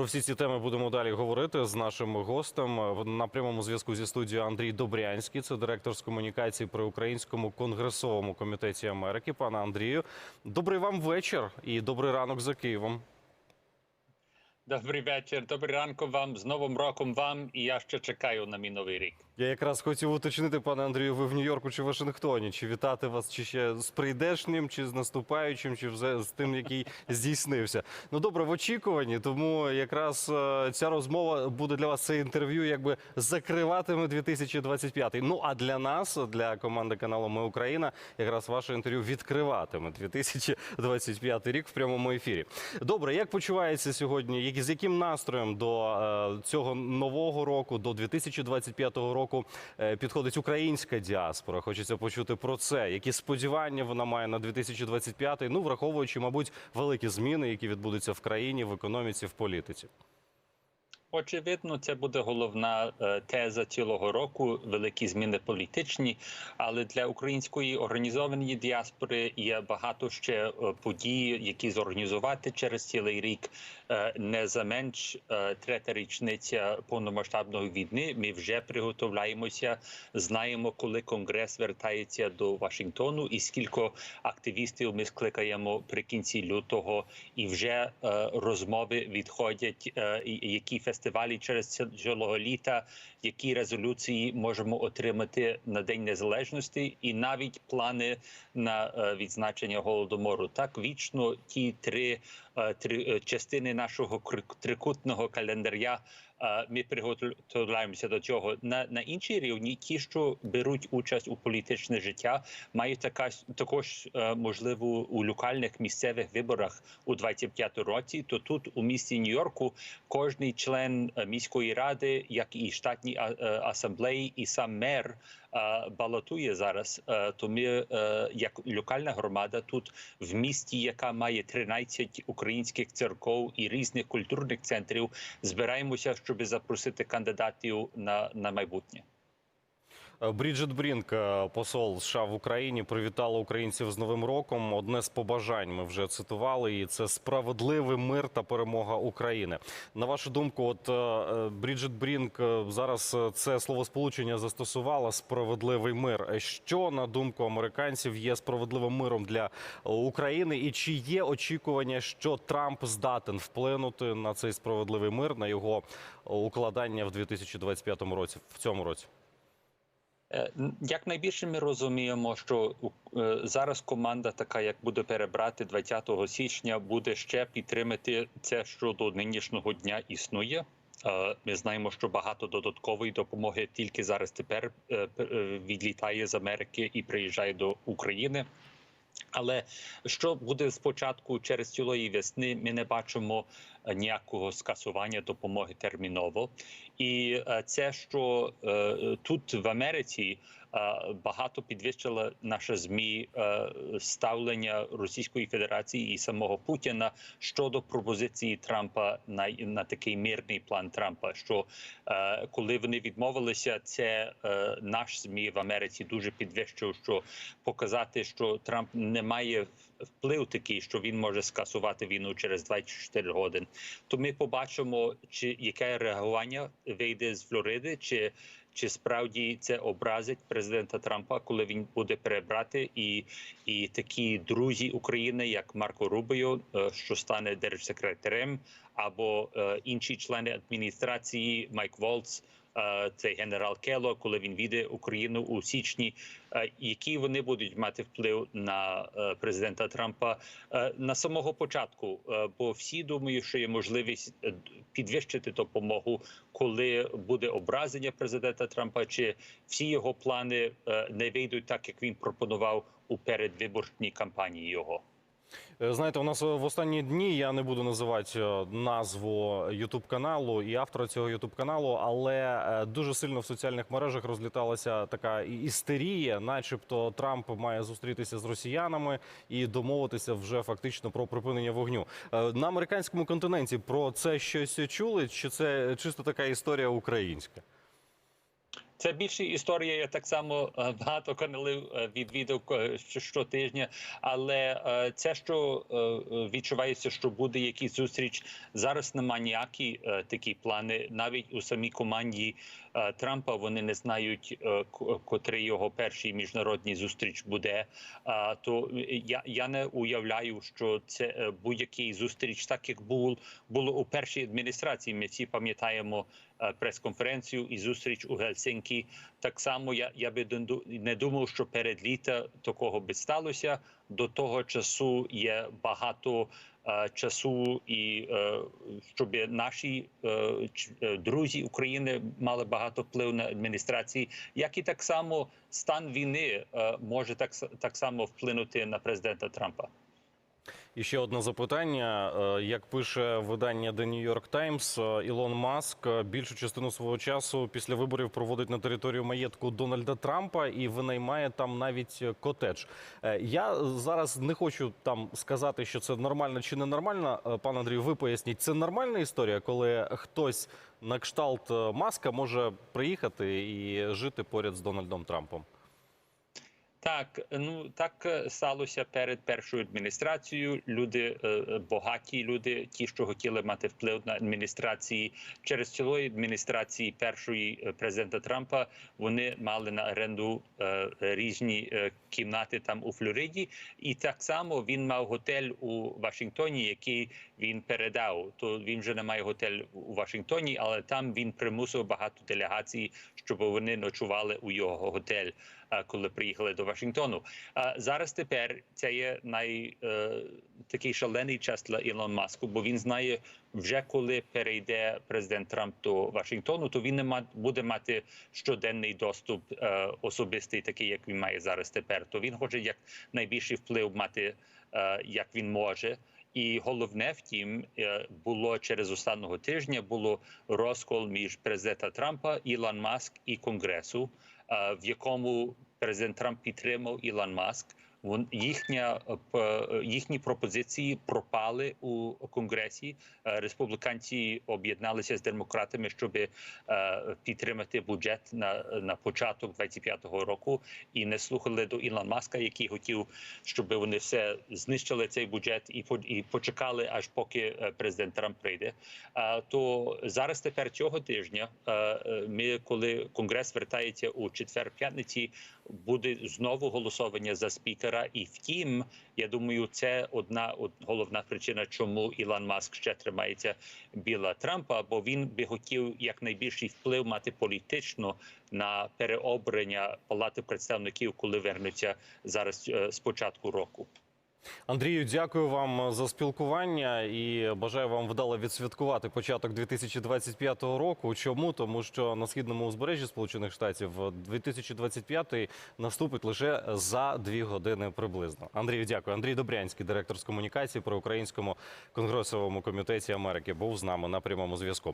Про всі ці теми будемо далі говорити з нашим гостем на прямому зв'язку зі студією Андрій Добрянський. Це директор з комунікації при Українському конгресовому комітеті Америки. Пане Андрію, добрий вам вечір і добрий ранок за Києвом. Добрий вечір, добрий ранку вам з Новим роком вам. І я ще чекаю на мій новий рік. Я якраз хотів уточнити, пане Андрію, ви в Нью-Йорку чи Вашингтоні? Чи вітати вас, чи ще з прийдешнім, чи з наступаючим, чи вже з тим, який здійснився? Ну добре, в очікуванні. Тому якраз е, ця розмова буде для вас це інтерв'ю, якби закриватиме 2025. Ну а для нас, для команди каналу Ми Україна, якраз ваше інтерв'ю відкриватиме 2025 рік в прямому ефірі. Добре, як почувається сьогодні? З яким настроєм до е, цього нового року, до 2025 року е, підходить українська діаспора? Хочеться почути про це. Які сподівання вона має на 2025? Ну, враховуючи, мабуть, великі зміни, які відбудуться в країні, в економіці, в політиці. Очевидно, це буде головна е, теза цілого року. Великі зміни політичні, але для української організованої діаспори є багато ще е, подій, які зорганізувати через цілий рік. Е, Не за менш третя річниця повномасштабної війни. Ми вже приготовляємося. Знаємо, коли конгрес вертається до Вашингтону, і скільки активістів ми скликаємо при кінці лютого, і вже розмови відходять, які фестивалі через цілого літа, які резолюції можемо отримати на День Незалежності, і навіть плани на е, відзначення голодомору. Так вічно ті три, е, три е, частини нашого трикутного календаря. Ми приготовляємося до цього на, на іншій рівні. Ті, що беруть участь у політичне життя, мають така також е, можливо у локальних місцевих виборах у 25 році. То тут у місті Нью-Йорку кожний член е, міської ради, як і штатні е, асамблеї, і сам мер балотує зараз. То ми, як локальна громада, тут в місті, яка має 13 українських церков і різних культурних центрів, збираємося, щоб запросити кандидатів на, на майбутнє. Е, Бріджит Брінк, е, посол США в Україні, привітала українців з Новим роком. Одне з побажань ми вже цитували, і це справедливий мир та перемога України. На вашу думку, от е, Бріджит Брінк зараз це словосполучення застосувала справедливий мир. Що на думку американців є справедливим миром для України, і чи є очікування, що Трамп здатен вплинути на цей справедливий мир, на його укладання в 2025 році, в цьому році? Е, Як найбільше ми розуміємо, що е, зараз команда, така як буде перебрати 20 січня, буде ще підтримати це, що до нинішнього дня існує. Е, Ми знаємо, що багато додаткової допомоги тільки зараз тепер відлітає з Америки і приїжджає до України. Але що буде спочатку через цілої весни, ми не бачимо е, ніякого скасування допомоги терміново. І е, це, що е, тут в Америці багато підвищила наша змі е, ставлення Російської Федерації і самого Путіна щодо пропозиції Трампа на, на такий мирний план Трампа. Що е, коли вони відмовилися, це е, наш змі в Америці дуже підвищив, що показати, що Трамп не має вплив такий, що він може скасувати війну через 24 години. То ми побачимо, чи яке реагування вийде з Флориди, чи чи справді це образить президента Трампа, коли він буде перебрати, і і такі друзі України, як Марко Рубіо, е, що стане держсекретарем, або е, інші члени адміністрації Майк Волц, цей генерал Кело, коли він віде Україну у січні, е, які вони будуть мати вплив на е, президента Трампа е, на самого початку, е, бо всі думають, що є можливість е, підвищити допомогу, коли буде образення президента Трампа, чи всі його плани е, не вийдуть так, як він пропонував у передвиборчній кампанії його. Е, Знаєте, у нас е, в останні дні я не буду називати е, назву Ютуб каналу і автора цього Ютуб каналу, але дуже сильно в соціальних мережах розліталася така істерія, начебто Трамп має зустрітися з росіянами і домовитися вже фактично про припинення вогню. На американському континенті про це щось чули? Чи це чисто така історія українська? Це більше історія. Я так само е, багато каналів е, відвідав е, щотижня, але це, що відчувається, що буде якісь зустріч. Зараз немає ніякі такі плани. Навіть у самій команді Трампа вони не знають, е, котрий його перший міжнародний зустріч буде. А, то я, я не уявляю, що це е, будь-який зустріч, так як був було у першій адміністрації. Ми всі пам'ятаємо е, прес-конференцію і зустріч у Гельсинкі. Так само я, я би не думав, що перед літа такого би сталося. До того часу є багато е, часу, і е, щоб наші е, е, друзі України мали багато впливу на адміністрації, як і так само стан війни е, може так, так само вплинути на президента Трампа. І ще одне запитання. Е, Як пише видання The New York Times, е, Ілон Маск е, більшу частину свого часу після виборів проводить на територію маєтку Дональда Трампа і винаймає там навіть котедж. Я зараз не хочу там сказати, що це нормально чи не нормально. Е, Пан Андрію, ви поясніть, це нормальна історія, коли хтось на кшталт Маска може приїхати і жити поряд з Дональдом Трампом. Так, ну так е, сталося перед першою адміністрацією. Люди е, е, багаті люди, ті, що хотіли мати вплив на адміністрації через цілої адміністрації першої президента Трампа. Вони мали на оренду різні кімнати там у Флориді, і так само він мав готель у Вашингтоні, який він передав. То він вже не має готель у Вашингтоні, але там він примусив багато делегацій, щоб вони ночували у його готель коли приїхали до Вашингтону. А зараз тепер це є най е, такий шалений час для Ілон Маску, бо він знає, вже коли перейде президент Трамп до Вашингтону, то він не ма- буде мати щоденний доступ е, особистий, такий як він має зараз тепер. То він хоче як найбільший вплив мати, е, як він може. І головне, втім, е, було через останнього тижня було розкол між президента Трампа, Ілон Маск і Конгресу, е, в якому президент Трамп підтримав Ілон Маск. Їхня е, їхні пропозиції пропали у конгресі. Е, Республіканці об'єдналися з демократами, щоб е, підтримати бюджет на, на початок 25-го року, і не слухали до Ілон Маска, який хотів, щоб вони все знищили цей бюджет і і почекали, аж поки е, президент Трамп прийде. То зараз тепер цього тижня е, е, ми, коли конгрес вертається у четвер-п'ятниці, буде знову голосування за спікера. І втім, я думаю, це одна од, головна причина, чому Ілон Маск ще тримається біла Трампа, бо він би хотів якнайбільший вплив мати політично на переобрання палати представників, коли вернуться зараз е, з початку року. Андрію, дякую вам за спілкування і бажаю вам вдало відсвяткувати початок 2025 року. Чому? Тому що на східному узбережжі Сполучених Штатів 2025 наступить лише за дві години приблизно. Андрію, дякую. Андрій Добрянський, директор з комунікації при українському конгресовому комітеті Америки, був з нами на прямому зв'язку.